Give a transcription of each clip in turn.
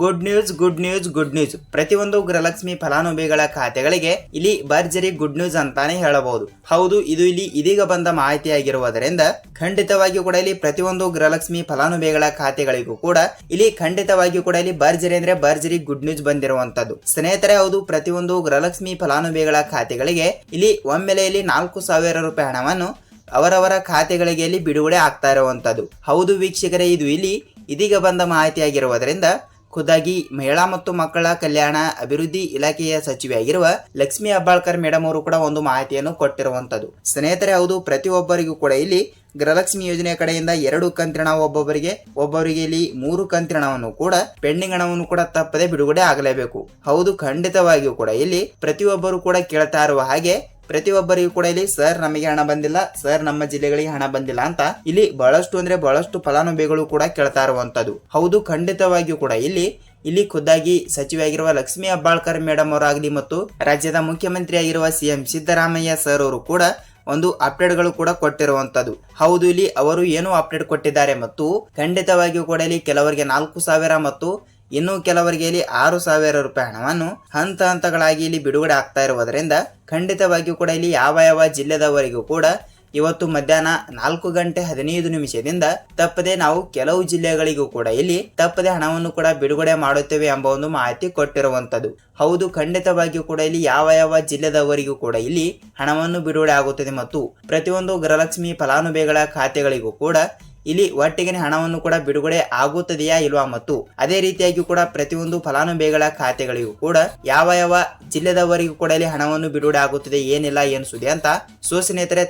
Good news good news good news ಪ್ರತಿಯೊಂದು ಗೃಹಲಕ್ಷ್ಮಿ ಫಲಾನುಭವಿಗಳ ಖಾತೆಗಳಿಗೆ ಇಲ್ಲಿ ಭರ್ಜರಿ ಗುಡ್ ನ್ಯೂಸ್ ಅಂತಾನೆ ಹೇಳಬಹುದು. ಹೌದು, ಇದು ಇಲ್ಲಿ ಇದೀಗ ಬಂದ ಮಾಹಿತಿಯಾಗಿರುವುದರಿಂದ ಖಂಡಿತವಾಗಿಯೂ ಕೂಡ ಇಲ್ಲಿ ಪ್ರತಿಯೊಂದು ಗೃಹಲಕ್ಷ್ಮಿ ಫಲಾನುಭವಿಗಳ ಖಾತೆಗಳಿಗೂ ಕೂಡ ಇಲ್ಲಿ ಖಂಡಿತವಾಗಿಯೂ ಕೂಡ ಇಲ್ಲಿ ಭರ್ಜರಿ ಅಂದ್ರೆ ಭರ್ಜರಿ ಗುಡ್ ನ್ಯೂಸ್ ಬಂದಿರುವಂತದ್ದು. ಸ್ನೇಹಿತರೆ, ಹೌದು, ಪ್ರತಿಯೊಂದು ಗೃಹಲಕ್ಷ್ಮಿ ಫಲಾನುಭವಿಗಳ ಖಾತೆಗಳಿಗೆ ಇಲ್ಲಿ ಒಮ್ಮೆಲೆಯಲ್ಲಿ ನಾಲ್ಕು ಸಾವಿರ ರೂಪಾಯಿ ಹಣವನ್ನು ಅವರವರ ಖಾತೆಗಳಿಗೆ ಇಲ್ಲಿ ಬಿಡುಗಡೆ ಆಗ್ತಾ ಇರುವಂತದ್ದು. ಹೌದು, ವೀಕ್ಷಕರೇ, ಇದು ಇಲ್ಲಿ ಇದೀಗ ಬಂದ ಮಾಹಿತಿಯಾಗಿರುವುದರಿಂದ ಖುದ್ದಾಗಿ ಮಹಿಳಾ ಮತ್ತು ಮಕ್ಕಳ ಕಲ್ಯಾಣ ಅಭಿವೃದ್ಧಿ ಇಲಾಖೆಯ ಸಚಿವೆಯಾಗಿರುವ ಲಕ್ಷ್ಮಿ ಅಬ್ಬಾಳ್ಕರ್ ಮೇಡಮ್ ಅವರು ಕೂಡ ಒಂದು ಮಾಹಿತಿಯನ್ನು ಕೊಟ್ಟಿರುವಂತದ್ದು ಸ್ನೇಹಿತರೆ, ಹೌದು, ಪ್ರತಿಯೊಬ್ಬರಿಗೂ ಕೂಡ ಇಲ್ಲಿ ಗೃಹಲಕ್ಷ್ಮಿ ಯೋಜನೆ ಕಡೆಯಿಂದ ಎರಡು ಕಂತಿನ ಒಬ್ಬೊಬ್ಬರಿಗೆ ಒಬ್ಬೊಬ್ಬರಿಗೆ ಇಲ್ಲಿ ಮೂರು ಕಂತಿನವನ್ನು ಕೂಡ ಪೆಂಡಿಂಗ್ ಹಣವನ್ನು ಕೂಡ ತಪ್ಪದೆ ಬಿಡುಗಡೆ ಆಗಲೇಬೇಕು. ಹೌದು, ಖಂಡಿತವಾಗಿಯೂ ಕೂಡ ಇಲ್ಲಿ ಪ್ರತಿಯೊಬ್ಬರು ಕೂಡ ಕೇಳ್ತಾ ಇರುವ ಹಾಗೆ ಪ್ರತಿಯೊಬ್ಬರಿಗೂ ಕೂಡ ಇಲ್ಲಿ ಸರ್ ನಮಗೆ ಹಣ ಬಂದಿಲ್ಲ, ಸರ್ ನಮ್ಮ ಜಿಲ್ಲೆಗಳಿಗೆ ಹಣ ಬಂದಿಲ್ಲ ಅಂತ ಇಲ್ಲಿ ಬಹಳಷ್ಟು ಅಂದ್ರೆ ಬಹಳಷ್ಟು ಫಲಾನುಭವಿಗಳು ಕೂಡ ಕೇಳ್ತಾ ಇರುವಂತದ್ದು. ಹೌದು, ಖಂಡಿತವಾಗಿಯೂ ಕೂಡ ಇಲ್ಲಿ ಇಲ್ಲಿ ಖುದ್ದಾಗಿ ಸಚಿವೆಯಾಗಿರುವ ಲಕ್ಷ್ಮೀ ಅಬ್ಬಾಳ್ಕರ್ ಮೇಡಮ್ ಅವರಾಗಲಿ ಮತ್ತು ರಾಜ್ಯದ ಮುಖ್ಯಮಂತ್ರಿ ಆಗಿರುವ ಸಿಎಂ ಸಿದ್ದರಾಮಯ್ಯ ಸರ್ ಅವರು ಕೂಡ ಒಂದು ಅಪ್ಡೇಟ್ಗಳು ಕೂಡ ಕೊಟ್ಟಿರುವಂತದ್ದು. ಹೌದು, ಇಲ್ಲಿ ಅವರು ಏನು ಅಪ್ಡೇಟ್ ಕೊಟ್ಟಿದ್ದಾರೆ ಮತ್ತು ಖಂಡಿತವಾಗಿಯೂ ಕೂಡ ಇಲ್ಲಿ ಕೆಲವರಿಗೆ ನಾಲ್ಕು ಸಾವಿರ ಮತ್ತು ಇನ್ನು ಕೆಲವರಿಗೆ ಇಲ್ಲಿ ಆರು ಸಾವಿರ ರೂಪಾಯಿ ಹಣವನ್ನು ಹಂತ ಹಂತಗಳಾಗಿ ಇಲ್ಲಿ ಬಿಡುಗಡೆ ಆಗ್ತಾ ಇರುವುದರಿಂದ ಖಂಡಿತವಾಗಿಯೂ ಕೂಡ ಇಲ್ಲಿ ಯಾವ ಯಾವ ಜಿಲ್ಲೆದವರಿಗೂ ಕೂಡ ಇವತ್ತು ಮಧ್ಯಾಹ್ನ ನಾಲ್ಕು ಗಂಟೆ ಹದಿನೈದು ನಿಮಿಷದಿಂದ ತಪ್ಪದೆ ನಾವು ಕೆಲವು ಜಿಲ್ಲೆಗಳಿಗೂ ಕೂಡ ಇಲ್ಲಿ ತಪ್ಪದೆ ಹಣವನ್ನು ಕೂಡ ಬಿಡುಗಡೆ ಮಾಡುತ್ತೇವೆ ಎಂಬ ಒಂದು ಮಾಹಿತಿ ಕೊಟ್ಟಿರುವಂತದ್ದು ಹೌದು, ಖಂಡಿತವಾಗಿಯೂ ಕೂಡ ಇಲ್ಲಿ ಯಾವ ಯಾವ ಜಿಲ್ಲೆದವರಿಗೂ ಕೂಡ ಇಲ್ಲಿ ಹಣವನ್ನು ಬಿಡುಗಡೆ ಆಗುತ್ತದೆ ಮತ್ತು ಪ್ರತಿಯೊಂದು ಗೃಹಲಕ್ಷ್ಮಿ ಫಲಾನುಭವಿಗಳ ಖಾತೆಗಳಿಗೂ ಕೂಡ ಇಲ್ಲಿ ಒಟ್ಟಿಗೆ ಹಣವನ್ನು ಕೂಡ ಬಿಡುಗಡೆ ಆಗುತ್ತದೆಯಾ ಇಲ್ವಾ ಮತ್ತು ಅದೇ ರೀತಿಯಾಗಿ ಕೂಡ ಪ್ರತಿಯೊಂದು ಫಲಾನುಭವಿಗಳ ಖಾತೆಗಳಿಗೂ ಕೂಡ ಯಾವ ಯಾವ ಜಿಲ್ಲೆದವರಿಗೂ ಕೂಡ ಇಲ್ಲಿ ಹಣವನ್ನು ಬಿಡುಗಡೆ ಆಗುತ್ತದೆ, ಏನಿಲ್ಲ, ಏನು ಅಂತ ಸೊ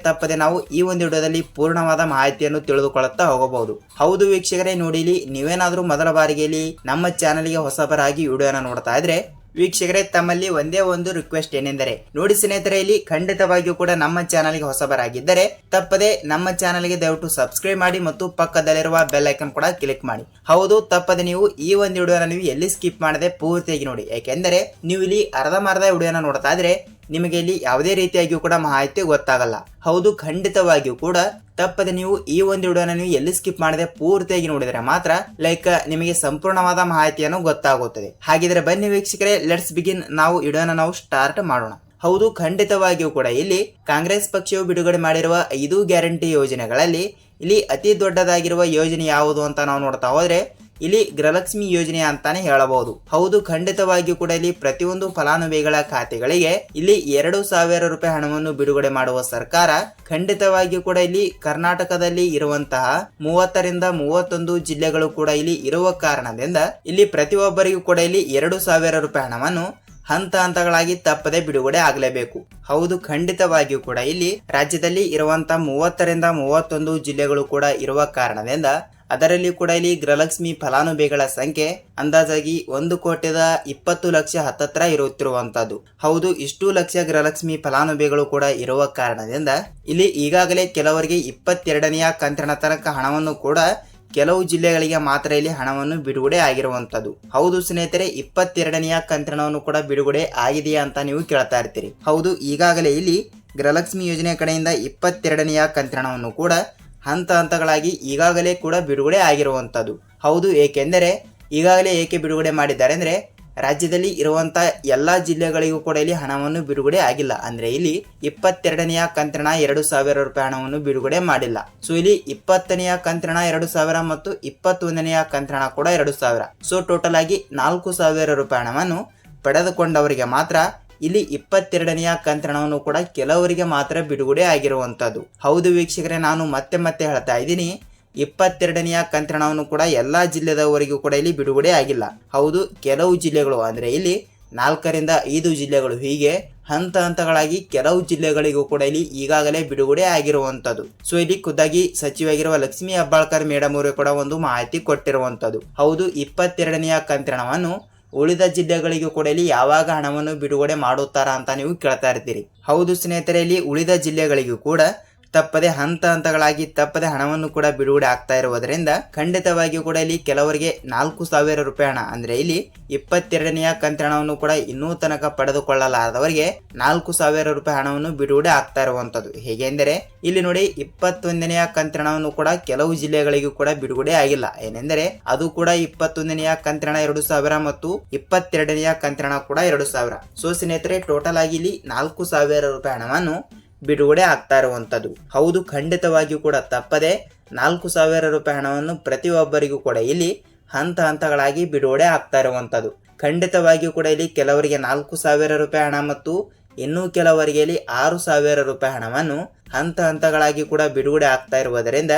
ತಪ್ಪದೆ ನಾವು ಈ ಒಂದು ವಿಡಿಯೋದಲ್ಲಿ ಪೂರ್ಣವಾದ ಮಾಹಿತಿಯನ್ನು ತಿಳಿದುಕೊಳ್ಳುತ್ತಾ ಹೋಗಬಹುದು. ಹೌದು ವೀಕ್ಷಕರೇ, ನೋಡಿ ನೀವೇನಾದರೂ ಮೊದಲ ಬಾರಿಗೆ ನಮ್ಮ ಚಾನೆಲ್ಗೆ ಹೊಸಬರಾಗಿ ವಿಡಿಯೋನ ನೋಡ್ತಾ ಇದ್ರೆ ವೀಕ್ಷಕರೇ, ತಮ್ಮಲ್ಲಿ ಒಂದೇ ಒಂದು ರಿಕ್ವೆಸ್ಟ್ ಏನೆಂದರೆ, ನೋಡಿ ಸ್ನೇಹಿತರೆ, ಇಲ್ಲಿ ಖಂಡಿತವಾಗಿಯೂ ಕೂಡ ನಮ್ಮ ಚಾನಲ್ಗೆ ಹೊಸಬರಾಗಿದ್ದರೆ, ತಪ್ಪದೆ ನಮ್ಮ ಚಾನಲ್ಗೆ ದಯವಿಟ್ಟು ಸಬ್ಸ್ಕ್ರೈಬ್ ಮಾಡಿ ಮತ್ತು ಪಕ್ಕದಲ್ಲಿರುವ ಬೆಲ್ ಐಕನ್ ಕೂಡ ಕ್ಲಿಕ್ ಮಾಡಿ. ಹೌದು, ತಪ್ಪದೆ ನೀವು ಈ ಒಂದು ವಿಡಿಯೋನ ನೀವು ಎಲ್ಲಿ ಸ್ಕಿಪ್ ಮಾಡದೆ ಪೂರ್ತಿಯಾಗಿ ನೋಡಿ. ಯಾಕೆಂದರೆ, ನೀವು ಇಲ್ಲಿ ಅರ್ಧಮರ್ಧ ವಿಡಿಯೋನ ನೋಡ್ತಾ ಇದ್ರೆ ನಿಮಗೆ ಇಲ್ಲಿ ಯಾವುದೇ ರೀತಿಯಾಗಿಯೂ ಕೂಡ ಮಾಹಿತಿ ಗೊತ್ತಾಗಲ್ಲ. ಹೌದು, ಖಂಡಿತವಾಗಿಯೂ ಕೂಡ ತಪ್ಪದೆ ನೀವು ಈ ಒಂದು ವಿಡಿಯೋನ ನೀವು ಎಲ್ಲಿ ಸ್ಕಿಪ್ ಮಾಡದೆ ಪೂರ್ತಿಯಾಗಿ ನೋಡಿದರೆ ಮಾತ್ರ ಲೈಕ್ ನಿಮಗೆ ಸಂಪೂರ್ಣವಾದ ಮಾಹಿತಿಯನ್ನು ಗೊತ್ತಾಗುತ್ತದೆ. ಹಾಗಿದ್ರೆ ಬನ್ನಿ ವೀಕ್ಷಕರೇ ಲೆಟ್ಸ್ ಬಿಗಿನ್ ನಾವು ವಿಡಿಯೋನ ನಾವು ಸ್ಟಾರ್ಟ್ ಮಾಡೋಣ. ಹೌದು, ಖಂಡಿತವಾಗಿಯೂ ಕೂಡ ಇಲ್ಲಿ ಕಾಂಗ್ರೆಸ್ ಪಕ್ಷವು ಬಿಡುಗಡೆ ಮಾಡಿರುವ ಐದು ಗ್ಯಾರಂಟಿ ಯೋಜನೆಗಳಲ್ಲಿ ಇಲ್ಲಿ ಅತಿ ದೊಡ್ಡದಾಗಿರುವ ಯೋಜನೆ ಯಾವುದು ಅಂತ ನಾವು ನೋಡ್ತಾ ಹೋದ್ರೆ ಇಲ್ಲಿ ಗೃಹಲಕ್ಷ್ಮಿ ಯೋಜನೆ ಅಂತಾನೆ ಹೇಳಬಹುದು. ಹೌದು, ಖಂಡಿತವಾಗಿಯೂ ಕೂಡ ಇಲ್ಲಿ ಪ್ರತಿಯೊಂದು ಫಲಾನುಭವಿಗಳ ಖಾತೆಗಳಿಗೆ ಇಲ್ಲಿ ಎರಡು ಸಾವಿರ ರೂಪಾಯಿ ಹಣವನ್ನು ಬಿಡುಗಡೆ ಮಾಡುವ ಸರ್ಕಾರ ಖಂಡಿತವಾಗಿಯೂ ಕೂಡ ಇಲ್ಲಿ ಕರ್ನಾಟಕದಲ್ಲಿ ಇರುವಂತಹ ಮೂವತ್ತರಿಂದ ಮೂವತ್ತೊಂದು ಜಿಲ್ಲೆಗಳು ಕೂಡ ಇಲ್ಲಿ ಇರುವ ಕಾರಣದಿಂದ ಇಲ್ಲಿ ಪ್ರತಿಯೊಬ್ಬರಿಗೂ ಕೂಡ ಇಲ್ಲಿ ಎರಡು ಸಾವಿರ ರೂಪಾಯಿ ಹಣವನ್ನು ಹಂತ ಹಂತಗಳಾಗಿ ತಪ್ಪದೆ ಬಿಡುಗಡೆ ಆಗಲೇಬೇಕು. ಹೌದು, ಖಂಡಿತವಾಗಿಯೂ ಕೂಡ ಇಲ್ಲಿ ರಾಜ್ಯದಲ್ಲಿ ಇರುವಂತಹ ಮೂವತ್ತರಿಂದ ಮೂವತ್ತೊಂದು ಜಿಲ್ಲೆಗಳು ಕೂಡ ಇರುವ ಕಾರಣದಿಂದ ಅದರಲ್ಲಿ ಕೂಡ ಇಲ್ಲಿ ಗೃಹಲಕ್ಷ್ಮಿ ಫಲಾನುಭವಿಗಳ ಸಂಖ್ಯೆ ಅಂದಾಜಾಗಿ ಒಂದು ಕೋಟಿದ ಇಪ್ಪತ್ತು ಲಕ್ಷ ಹತ್ತತ್ರ ಇರುತ್ತಿರುವಂತದ್ದು ಹೌದು, ಇಷ್ಟು ಲಕ್ಷ ಗೃಹಲಕ್ಷ್ಮಿ ಫಲಾನುಭವಿಗಳು ಕೂಡ ಇರುವ ಕಾರಣದಿಂದ ಇಲ್ಲಿ ಈಗಾಗಲೇ ಕೆಲವರಿಗೆ ಇಪ್ಪತ್ತೆರಡನೆಯ ಕಂತಿನ ತನಕ ಹಣವನ್ನು ಕೂಡ ಕೆಲವು ಜಿಲ್ಲೆಗಳಿಗೆ ಮಾತ್ರ ಇಲ್ಲಿ ಹಣವನ್ನು ಬಿಡುಗಡೆ ಆಗಿರುವಂತದ್ದು ಹೌದು ಸ್ನೇಹಿತರೆ, ಇಪ್ಪತ್ತೆರಡನೆಯ ಕಂತಿನವನ್ನು ಕೂಡ ಬಿಡುಗಡೆ ಆಗಿದೆಯಾ ಅಂತ ನೀವು ಕೇಳ್ತಾ ಇರ್ತೀರಿ. ಹೌದು, ಈಗಾಗಲೇ ಇಲ್ಲಿ ಗೃಹಲಕ್ಷ್ಮಿ ಯೋಜನೆ ಕಡೆಯಿಂದ ಇಪ್ಪತ್ತೆರಡನೆಯ ಕಂತಿನವನ್ನು ಕೂಡ ಹಂತ ಹಂತಗಳಾಗಿ ಈಗಾಗಲೇ ಕೂಡ ಬಿಡುಗಡೆ ಆಗಿರುವಂಥದ್ದು. ಹೌದು, ಏಕೆಂದರೆ ಈಗಾಗಲೇ ಏಕೆ ಬಿಡುಗಡೆ ಮಾಡಿದ್ದಾರೆ ಅಂದರೆ ರಾಜ್ಯದಲ್ಲಿ ಇರುವಂಥ ಎಲ್ಲ ಜಿಲ್ಲೆಗಳಿಗೂ ಕೂಡ ಇಲ್ಲಿ ಹಣವನ್ನು ಬಿಡುಗಡೆ ಆಗಿಲ್ಲ. ಅಂದರೆ ಇಲ್ಲಿ ಇಪ್ಪತ್ತೆರಡನೆಯ ಕಂತ್ರಣ ಎರಡು ಸಾವಿರ ರೂಪಾಯಿ ಹಣವನ್ನು ಬಿಡುಗಡೆ ಮಾಡಿಲ್ಲ. ಸೊ ಇಲ್ಲಿ ಇಪ್ಪತ್ತನೆಯ ಕಂತ್ರಣ ಎರಡು ಸಾವಿರ ಮತ್ತು ಇಪ್ಪತ್ತೊಂದನೆಯ ಕಂತ್ರಣ ಕೂಡ ಎರಡು ಸಾವಿರ. ಸೊ ಟೋಟಲ್ ಆಗಿ ನಾಲ್ಕು ಸಾವಿರ ರೂಪಾಯಿ ಹಣವನ್ನು ಪಡೆದುಕೊಂಡವರಿಗೆ ಮಾತ್ರ ಇಲ್ಲಿ ಇಪ್ಪತ್ತೆರಡನೆಯ ಕಂತ್ರಣವನ್ನು ಕೂಡ ಕೆಲವರಿಗೆ ಮಾತ್ರ ಬಿಡುಗಡೆ ಆಗಿರುವಂಥದ್ದು. ಹೌದು ವೀಕ್ಷಕರೇ, ನಾನು ಮತ್ತೆ ಮತ್ತೆ ಹೇಳ್ತಾ ಇದ್ದೀನಿ. ಇಪ್ಪತ್ತೆರಡನೆಯ ಕಂತ್ರಣವನ್ನು ಕೂಡ ಎಲ್ಲಾ ಜಿಲ್ಲೆದವರೆಗೂ ಕೂಡ ಇಲ್ಲಿ ಬಿಡುಗಡೆ ಆಗಿಲ್ಲ. ಹೌದು, ಕೆಲವು ಜಿಲ್ಲೆಗಳು, ಅಂದ್ರೆ ಇಲ್ಲಿ ನಾಲ್ಕರಿಂದ ಐದು ಜಿಲ್ಲೆಗಳು ಹೀಗೆ ಹಂತ ಹಂತಗಳಾಗಿ ಕೆಲವು ಜಿಲ್ಲೆಗಳಿಗೂ ಕೂಡ ಇಲ್ಲಿ ಈಗಾಗಲೇ ಬಿಡುಗಡೆ ಆಗಿರುವಂಥದ್ದು. ಸೊ ಇಲ್ಲಿ ಖುದ್ದಾಗಿ ಸಚಿವಾಗಿರುವ ಲಕ್ಷ್ಮೀ ಹೆಬ್ಬಾಳ್ಕರ್ ಮೇಡಮ್ ಅವರು ಕೂಡ ಒಂದು ಮಾಹಿತಿ ಕೊಟ್ಟಿರುವಂಥದ್ದು. ಹೌದು, ಇಪ್ಪತ್ತೆರಡನೆಯ ಕಂತ್ರಣವನ್ನು ಉಳಿದ ಜಿಲ್ಲೆಗಳಿಗೂ ಕೂಡ ಇಲ್ಲಿ ಯಾವಾಗ ಹಣವನ್ನು ಬಿಡುಗಡೆ ಮಾಡುತ್ತಾರಾ ಅಂತ ನೀವು ಕೇಳ್ತಾ ಇರ್ತೀರಿ. ಹೌದು ಸ್ನೇಹಿತರೆ, ಇಲ್ಲಿ ಉಳಿದ ಜಿಲ್ಲೆಗಳಿಗೂ ಕೂಡ ತಪ್ಪದೆ ಹಂತ ಹಂತಗಳಾಗಿ ತಪ್ಪದೆ ಹಣವನ್ನು ಕೂಡ ಬಿಡುಗಡೆ ಆಗ್ತಾ ಇರುವುದರಿಂದ ಖಂಡಿತವಾಗಿಯೂ ಕೂಡ ಇಲ್ಲಿ ಕೆಲವರಿಗೆ ನಾಲ್ಕು ಸಾವಿರ ರೂಪಾಯಿ ಹಣ, ಅಂದ್ರೆ ಇಲ್ಲಿ ಇಪ್ಪತ್ತೆರಡನೆಯ ಕಂತಿನ ಹಣವನ್ನು ಕೂಡ ಇನ್ನೂ ತನಕ ಪಡೆದುಕೊಳ್ಳಲಾರದವರಿಗೆ ನಾಲ್ಕು ಸಾವಿರ ರೂಪಾಯಿ ಹಣವನ್ನು ಬಿಡುಗಡೆ ಆಗ್ತಾ ಇರುವಂತದ್ದು ಹೇಗೆಂದರೆ ಇಲ್ಲಿ ನೋಡಿ ಇಪ್ಪತ್ತೊಂದನೆಯ ಕಂತಿನ ಹಣವನ್ನು ಕೂಡ ಕೆಲವು ಜಿಲ್ಲೆಗಳಿಗೂ ಕೂಡ ಬಿಡುಗಡೆ ಆಗಿಲ್ಲ. ಏನೆಂದರೆ, ಅದು ಕೂಡ ಇಪ್ಪತ್ತೊಂದನೆಯ ಕಂತಿನ ಹಣ ಎರಡು ಸಾವಿರ ಮತ್ತು ಇಪ್ಪತ್ತೆರಡನೆಯ ಕಂತಿನ ಕೂಡ ಎರಡು ಸಾವಿರ. ಸೊ ಸ್ನೇಹಿತರೆ, ಟೋಟಲ್ ಆಗಿ ಇಲ್ಲಿ ನಾಲ್ಕು ಸಾವಿರ ರೂಪಾಯಿ ಹಣವನ್ನು ಬಿಡುಗಡೆ ಆಗ್ತಾ ಇರುವಂಥದ್ದು. ಹೌದು, ಖಂಡಿತವಾಗಿಯೂ ಕೂಡ ತಪ್ಪದೆ ನಾಲ್ಕು ಸಾವಿರ ರೂಪಾಯಿ ಹಣವನ್ನು ಪ್ರತಿಯೊಬ್ಬರಿಗೂ ಕೂಡ ಇಲ್ಲಿ ಹಂತ ಹಂತಗಳಾಗಿ ಬಿಡುಗಡೆ ಆಗ್ತಾ ಇರುವಂತದ್ದು ಖಂಡಿತವಾಗಿಯೂ ಕೂಡ ಇಲ್ಲಿ ಕೆಲವರಿಗೆ ನಾಲ್ಕು ಸಾವಿರ ರೂಪಾಯಿ ಹಣ ಮತ್ತು ಇನ್ನೂ ಕೆಲವರಿಗೆ ಇಲ್ಲಿ ಆರು ಸಾವಿರ ರೂಪಾಯಿ ಹಣವನ್ನು ಹಂತ ಹಂತಗಳಾಗಿ ಕೂಡ ಬಿಡುಗಡೆ ಆಗ್ತಾ ಇರುವುದರಿಂದ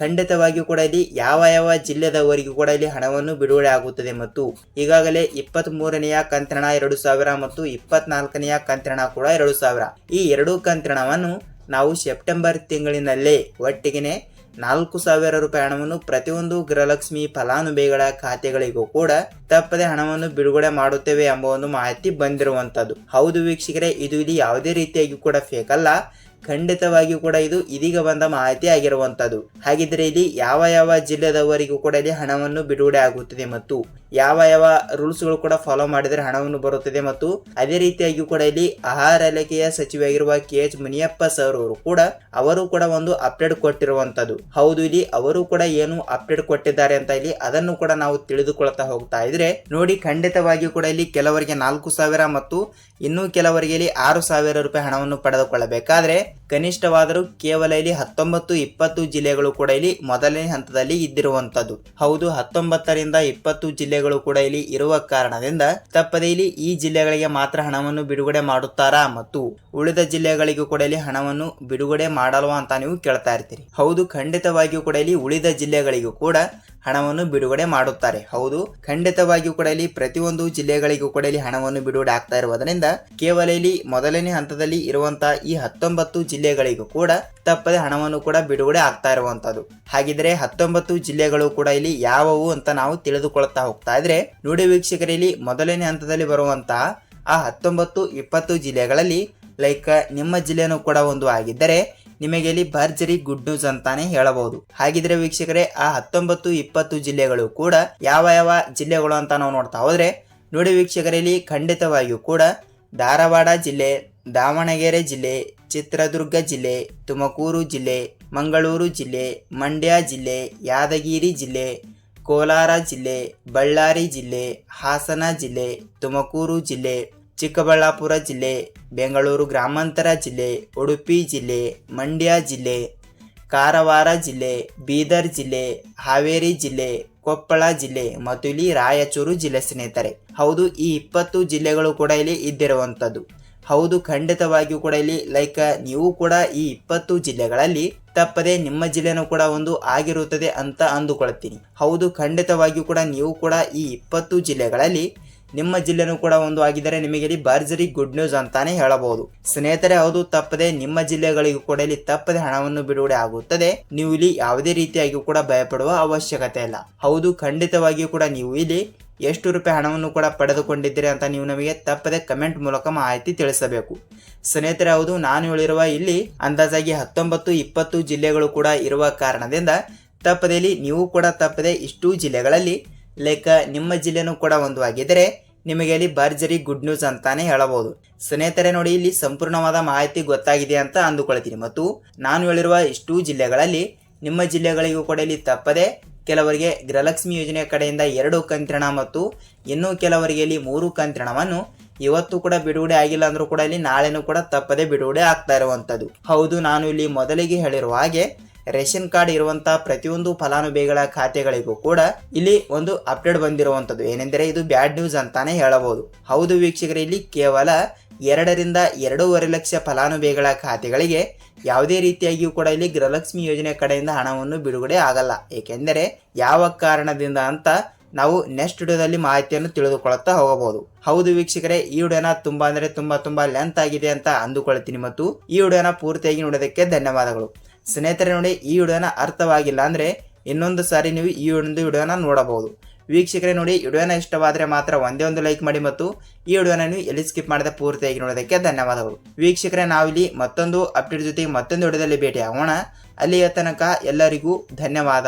ಖಂಡಿತವಾಗಿಯೂ ಕೂಡ ಇಲ್ಲಿ ಯಾವ ಯಾವ ಜಿಲ್ಲೆದವರಿಗೂ ಕೂಡ ಇಲ್ಲಿ ಹಣವನ್ನು ಬಿಡುಗಡೆ ಆಗುತ್ತದೆ ಮತ್ತು ಈಗಾಗಲೇ ಇಪ್ಪತ್ತ್ ಮೂರನೆಯ ಕಂತ್ರಣ ಎರಡು ಸಾವಿರ ಮತ್ತು ಇಪ್ಪತ್ನಾಲ್ಕನೆಯ ಕಂತ್ರಣ ಕೂಡ ಎರಡು ಸಾವಿರ. ಈ ಎರಡೂ ಕಂತ್ರಣವನ್ನು ನಾವು ಸೆಪ್ಟೆಂಬರ್ ತಿಂಗಳಿನಲ್ಲೇ ಒಟ್ಟಿಗೆನೆ ನಾಲ್ಕು ಸಾವಿರ ರೂಪಾಯಿ ಹಣವನ್ನು ಪ್ರತಿಯೊಂದು ಗೃಹಲಕ್ಷ್ಮಿ ಫಲಾನುಭವಿಗಳ ಖಾತೆಗಳಿಗೂ ಕೂಡ ತಪ್ಪದೆ ಹಣವನ್ನು ಬಿಡುಗಡೆ ಮಾಡುತ್ತೇವೆ ಎಂಬ ಒಂದು ಮಾಹಿತಿ ಬಂದಿರುವಂತದ್ದು ಹೌದು ವೀಕ್ಷಕರೇ, ಇದು ಇಲ್ಲಿ ಯಾವುದೇ ರೀತಿಯಾಗಿ ಕೂಡ ಫೇಕ್ ಅಲ್ಲ. ಖಂಡಿತವಾಗಿಯೂ ಕೂಡ ಇದು ಇದೀಗ ಬಂದ ಮಾಹಿತಿ ಆಗಿರುವಂತದ್ದು ಹಾಗಿದ್ರೆ ಇಲ್ಲಿ ಯಾವ ಯಾವ ಜಿಲ್ಲೆದವರಿಗೂ ಕೂಡ ಇಲ್ಲಿ ಹಣವನ್ನು ಬಿಡುಗಡೆ ಆಗುತ್ತದೆ ಮತ್ತು ಯಾವ ಯಾವ ರೂಲ್ಸ್ಗಳು ಕೂಡ ಫಾಲೋ ಮಾಡಿದರೆ ಹಣವನ್ನು ಬರುತ್ತದೆ ಮತ್ತು ಅದೇ ರೀತಿಯಾಗಿ ಕೂಡ ಇಲ್ಲಿ ಆಹಾರ ಇಲಾಖೆಯ ಸಚಿವರಾಗಿರುವ ಕೆ ಎಚ್ ಮುನಿಯಪ್ಪ ಸರ್ ಅವರು ಕೂಡ ಅವರು ಕೂಡ ಒಂದು ಅಪ್ಡೇಟ್ ಕೊಟ್ಟಿರುವಂತದ್ದು ಹೌದು, ಇಲ್ಲಿ ಅವರು ಕೂಡ ಏನು ಅಪ್ಡೇಟ್ ಕೊಟ್ಟಿದ್ದಾರೆ ಅಂತ ಇಲ್ಲಿ ಅದನ್ನು ಕೂಡ ನಾವು ತಿಳಿದುಕೊಳ್ತಾ ಹೋಗ್ತಾ ಇದ್ರೆ ನೋಡಿ, ಖಂಡಿತವಾಗಿಯೂ ಕೂಡ ಇಲ್ಲಿ ಕೆಲವರಿಗೆ ನಾಲ್ಕು ಸಾವಿರ ಮತ್ತು ಇನ್ನು ಕೆಲವರಿಗೆ ಇಲ್ಲಿ ಆರು ಸಾವಿರ ರೂಪಾಯಿ ಹಣವನ್ನು ಪಡೆದುಕೊಳ್ಳಬೇಕಾದ್ರೆ ಕನಿಷ್ಠವಾದರೂ ಕೇವಲ ಇಲ್ಲಿ ಹತ್ತೊಂಬತ್ತು, ಇಪ್ಪತ್ತು ಜಿಲ್ಲೆಗಳು ಕೂಡ ಇಲ್ಲಿ ಮೊದಲನೇ ಹಂತದಲ್ಲಿ ಇದ್ದಿರುವಂತದ್ದು ಹೌದು, ಹತ್ತೊಂಬತ್ತರಿಂದ ಇಪ್ಪತ್ತು ಜಿಲ್ಲೆಗಳು ಕೂಡ ಇಲ್ಲಿ ಇರುವ ಕಾರಣದಿಂದ ತಪ್ಪದೇ ಇಲ್ಲಿ ಈ ಜಿಲ್ಲೆಗಳಿಗೆ ಮಾತ್ರ ಹಣವನ್ನು ಬಿಡುಗಡೆ ಮಾಡುತ್ತಾರಾ ಮತ್ತು ಉಳಿದ ಜಿಲ್ಲೆಗಳಿಗೂ ಕೂಡ ಇಲ್ಲಿ ಹಣವನ್ನು ಬಿಡುಗಡೆ ಮಾಡಲ್ವಾ ಅಂತ ನೀವು ಕೇಳ್ತಾ ಇರ್ತೀರಿ. ಹೌದು, ಖಂಡಿತವಾಗಿಯೂ ಕೂಡ ಇಲ್ಲಿ ಉಳಿದ ಜಿಲ್ಲೆಗಳಿಗೂ ಕೂಡ ಹಣವನ್ನು ಬಿಡುಗಡೆ ಮಾಡುತ್ತಾರೆ. ಹೌದು, ಖಂಡಿತವಾಗಿಯೂ ಕೂಡ ಇಲ್ಲಿ ಪ್ರತಿಯೊಂದು ಜಿಲ್ಲೆಗಳಿಗೂ ಕೂಡ ಇಲ್ಲಿ ಹಣವನ್ನು ಬಿಡುಗಡೆ ಆಗ್ತಾ ಇರುವುದರಿಂದ ಕೇವಲ ಇಲ್ಲಿ ಮೊದಲನೇ ಹಂತದಲ್ಲಿ ಇರುವಂತಹ ಈ ಹತ್ತೊಂಬತ್ತು ಜಿಲ್ಲೆಗಳಿಗೂ ಕೂಡ ತಪ್ಪದೆ ಹಣವನ್ನು ಕೂಡ ಬಿಡುಗಡೆ ಆಗ್ತಾ ಇರುವಂತದ್ದು ಹಾಗಿದ್ರೆ ಹತ್ತೊಂಬತ್ತು ಜಿಲ್ಲೆಗಳು ಕೂಡ ಇಲ್ಲಿ ಯಾವುವು ಅಂತ ನಾವು ತಿಳಿದುಕೊಳ್ತಾ ಹೋಗ್ತಾ ಇದ್ರೆ, ನೋಡಿ ವೀಕ್ಷಕರಲ್ಲಿ ಮೊದಲನೇ ಹಂತದಲ್ಲಿ ಬರುವಂತಹ ಆ ಹತ್ತೊಂಬತ್ತು ಇಪ್ಪತ್ತು ಜಿಲ್ಲೆಗಳಲ್ಲಿ ಲೈಕ್ ನಿಮ್ಮ ಜಿಲ್ಲೆನೂ ಕೂಡ ಒಂದು ಆಗಿದ್ದರೆ ನಿಮಗೆ ಇಲ್ಲಿ ಭರ್ಜರಿ ಗುಡ್ ನ್ಯೂಸ್ ಅಂತಾನೆ ಹೇಳಬಹುದು. ಹಾಗಿದ್ರೆ ವೀಕ್ಷಕರೇ, ಆ ಹತ್ತೊಂಬತ್ತು, ಇಪ್ಪತ್ತು ಜಿಲ್ಲೆಗಳು ಕೂಡ ಯಾವ ಯಾವ ಜಿಲ್ಲೆಗಳು ಅಂತ ನಾವು ನೋಡ್ತಾ ಹೋದ್ರೆ, ನೋಡಿ ವೀಕ್ಷಕರಲ್ಲಿ ಖಂಡಿತವಾಗಿಯೂ ಕೂಡ ಧಾರವಾಡ ಜಿಲ್ಲೆ, ದಾವಣಗೆರೆ ಜಿಲ್ಲೆ, ಚಿತ್ರದುರ್ಗ ಜಿಲ್ಲೆ, ತುಮಕೂರು ಜಿಲ್ಲೆ, ಮಂಗಳೂರು ಜಿಲ್ಲೆ, ಮಂಡ್ಯ ಜಿಲ್ಲೆ, ಯಾದಗಿರಿ ಜಿಲ್ಲೆ, ಕೋಲಾರ ಜಿಲ್ಲೆ, ಬಳ್ಳಾರಿ ಜಿಲ್ಲೆ, ಹಾಸನ ಜಿಲ್ಲೆ, ತುಮಕೂರು ಜಿಲ್ಲೆ ಚಿಕ್ಕಬಳ್ಳಾಪುರ ಜಿಲ್ಲೆ, ಬೆಂಗಳೂರು ಗ್ರಾಮಾಂತರ ಜಿಲ್ಲೆ, ಉಡುಪಿ ಜಿಲ್ಲೆ, ಮಂಡ್ಯ ಜಿಲ್ಲೆ, ಕಾರವಾರ ಜಿಲ್ಲೆ, ಬೀದರ್ ಜಿಲ್ಲೆ, ಹಾವೇರಿ ಜಿಲ್ಲೆ, ಕೊಪ್ಪಳ ಜಿಲ್ಲೆ ಮತ್ತು ಇಲ್ಲಿ ರಾಯಚೂರು ಜಿಲ್ಲೆ ಸ್ನೇಹಿತರೆ. ಹೌದು, ಈ ಇಪ್ಪತ್ತು ಜಿಲ್ಲೆಗಳು ಕೂಡ ಇಲ್ಲಿ ಇದ್ದಿರುವಂಥದ್ದು. ಹೌದು, ಖಂಡಿತವಾಗಿಯೂ ಕೂಡ ಇಲ್ಲಿ ಲೈಕ್ ನೀವು ಕೂಡ ಈ ಇಪ್ಪತ್ತು ಜಿಲ್ಲೆಗಳಲ್ಲಿ ತಪ್ಪದೆ ನಿಮ್ಮ ಜಿಲ್ಲೆನೂ ಕೂಡ ಒಂದು ಆಗಿರುತ್ತದೆ ಅಂತ ಅಂದುಕೊಳ್ತೀನಿ. ಹೌದು, ಖಂಡಿತವಾಗಿಯೂ ಕೂಡ ನೀವು ಕೂಡ ಈ ಇಪ್ಪತ್ತು ಜಿಲ್ಲೆಗಳಲ್ಲಿ ನಿಮ್ಮ ಜಿಲ್ಲೆನೂ ಕೂಡ ಒಂದು ಆಗಿದ್ದರೆ ನಿಮಗೆ ಇಲ್ಲಿ ಭರ್ಜರಿ ಗುಡ್ ನ್ಯೂಸ್ ಅಂತಾನೆ ಹೇಳಬಹುದು. ಸ್ನೇಹಿತರೆ, ಹೌದು, ತಪ್ಪದೆ ನಿಮ್ಮ ಜಿಲ್ಲೆಗಳಿಗೂ ಕೂಡ ಇಲ್ಲಿ ತಪ್ಪದೆ ಹಣವನ್ನು ಬಿಡುಗಡೆ ಆಗುತ್ತದೆ. ನೀವು ಇಲ್ಲಿ ಯಾವುದೇ ರೀತಿಯಾಗಿ ಕೂಡ ಭಯಪಡುವ ಅವಶ್ಯಕತೆ ಇಲ್ಲ. ಹೌದು, ಖಂಡಿತವಾಗಿಯೂ ಕೂಡ ನೀವು ಇಲ್ಲಿ ಎಷ್ಟು ರೂಪಾಯಿ ಹಣವನ್ನು ಕೂಡ ಪಡೆದುಕೊಂಡಿದ್ದೀರಿ ಅಂತ ನೀವು ನಮಗೆ ತಪ್ಪದೆ ಕಮೆಂಟ್ ಮೂಲಕ ಮಾಹಿತಿ ತಿಳಿಸಬೇಕು. ಸ್ನೇಹಿತರೆ, ಹೌದು, ನಾನು ಹೇಳಿರುವ ಇಲ್ಲಿ ಅಂದಾಜಾಗಿ ಹತ್ತೊಂಬತ್ತು, ಇಪ್ಪತ್ತು ಜಿಲ್ಲೆಗಳು ಕೂಡ ಇರುವ ಕಾರಣದಿಂದ ತಪ್ಪದೆ ನೀವು ಕೂಡ ತಪ್ಪದೆ ಇಷ್ಟು ಜಿಲ್ಲೆಗಳಲ್ಲಿ ಲೈಕ್ ನಿಮ್ಮ ಜಿಲ್ಲೆನೂ ಕೂಡ ಒಂದು ಆಗಿದ್ದರೆ ನಿಮಗೆ ಇಲ್ಲಿ ಭರ್ಜರಿ ಗುಡ್ ನ್ಯೂಸ್ ಅಂತಾನೆ ಹೇಳಬಹುದು. ಸ್ನೇಹಿತರೆ ನೋಡಿ, ಇಲ್ಲಿ ಸಂಪೂರ್ಣವಾದ ಮಾಹಿತಿ ಗೊತ್ತಾಗಿದೆ ಅಂತ ಅಂದುಕೊಳ್ತೀನಿ. ಮತ್ತು ನಾನು ಹೇಳಿರುವ ಇಷ್ಟು ಜಿಲ್ಲೆಗಳಲ್ಲಿ ನಿಮ್ಮ ಜಿಲ್ಲೆಗಳಿಗೂ ಕೂಡ ಇಲ್ಲಿ ತಪ್ಪದೆ ಕೆಲವರಿಗೆ ಗೃಹಲಕ್ಷ್ಮಿ ಯೋಜನೆ ಕಡೆಯಿಂದ ಎರಡು ಕಂತ್ರಣ ಮತ್ತು ಇನ್ನೂ ಕೆಲವರಿಗೆ ಇಲ್ಲಿ ಮೂರು ಕಂತ್ರಣವನ್ನು ಇವತ್ತು ಕೂಡ ಬಿಡುಗಡೆ ಆಗಿಲ್ಲ ಅಂದ್ರೂ ಕೂಡ ಇಲ್ಲಿ ನಾಳೆನೂ ಕೂಡ ತಪ್ಪದೆ ಬಿಡುಗಡೆ ಆಗ್ತಾ ಇರುವಂಥದ್ದು. ಹೌದು, ನಾನು ಇಲ್ಲಿ ಮೊದಲಿಗೆ ಹೇಳಿರುವ ಹಾಗೆ ರೇಷನ್ ಕಾರ್ಡ್ ಇರುವಂತಹ ಪ್ರತಿಯೊಂದು ಫಲಾನುಭವಿಗಳ ಖಾತೆಗಳಿಗೂ ಕೂಡ ಇಲ್ಲಿ ಒಂದು ಅಪ್ಡೇಟ್ ಬಂದಿರುವಂತದ್ದು ಏನೆಂದರೆ ಇದು ಬ್ಯಾಡ್ ನ್ಯೂಸ್ ಅಂತಾನೆ ಹೇಳಬಹುದು. ಹೌದು ವೀಕ್ಷಕರೇ, ಇಲ್ಲಿ ಕೇವಲ ಎರಡರಿಂದ ಎರಡೂವರೆ ಲಕ್ಷ ಫಲಾನುಭವಿಗಳ ಖಾತೆಗಳಿಗೆ ಯಾವುದೇ ರೀತಿಯಾಗಿಯೂ ಕೂಡ ಇಲ್ಲಿ ಗೃಹಲಕ್ಷ್ಮಿ ಯೋಜನೆ ಕಡೆಯಿಂದ ಹಣವನ್ನು ಬಿಡುಗಡೆ ಆಗಲ್ಲ. ಏಕೆಂದರೆ ಯಾವ ಕಾರಣದಿಂದ ಅಂತ ನಾವು ನೆಕ್ಸ್ಟ್ ವಿಡಿಯೋದಲ್ಲಿ ಮಾಹಿತಿಯನ್ನು ತಿಳಿದುಕೊಳ್ಳುತ್ತಾ ಹೋಗಬಹುದು. ಹೌದು ವೀಕ್ಷಕರೇ, ಈ ವಿಡಿಯೋನ ತುಂಬಾ ಅಂದರೆ ತುಂಬಾ ತುಂಬಾ ಲೆಂತ್ ಆಗಿದೆ ಅಂತ ಅಂದುಕೊಳ್ತೀನಿ ಮತ್ತು ಈ ವಿಡಿಯೋನ ಪೂರ್ತಿಯಾಗಿ ನೋಡೋದಕ್ಕೆ ಧನ್ಯವಾದಗಳು. ಸ್ನೇಹಿತರೆ ನೋಡಿ, ಈ ವಿಡಿಯೋನ ಅರ್ಥವಾಗಿಲ್ಲ ಅಂದರೆ ಇನ್ನೊಂದು ಸಾರಿ ನೀವು ಈ ಒಂದು ವಿಡಿಯೋನ ನೋಡಬಹುದು. ವೀಕ್ಷಕರೇ ನೋಡಿ ವಿಡಿಯೋನ ಇಷ್ಟವಾದರೆ ಮಾತ್ರ ಒಂದೇ ಒಂದು ಲೈಕ್ ಮಾಡಿ ಮತ್ತು ಈ ವಿಡಿಯೋನ ನೀವು ಎಲ್ಲಿ ಸ್ಕಿಪ್ ಮಾಡದೆ ಪೂರ್ತಿಯಾಗಿ ನೋಡೋದಕ್ಕೆ ಧನ್ಯವಾದಗಳು. ವೀಕ್ಷಕರೇ, ನಾವಿಲ್ಲಿ ಮತ್ತೊಂದು ಅಪ್ಡೇಟ್ ಜೊತೆಗೆ ಮತ್ತೊಂದು ವಿಡಿಯೋದಲ್ಲಿ ಭೇಟಿ ಆಗೋಣ ಅಲ್ಲಿಯ ತನಕ ಎಲ್ಲರಿಗೂ ಧನ್ಯವಾದ.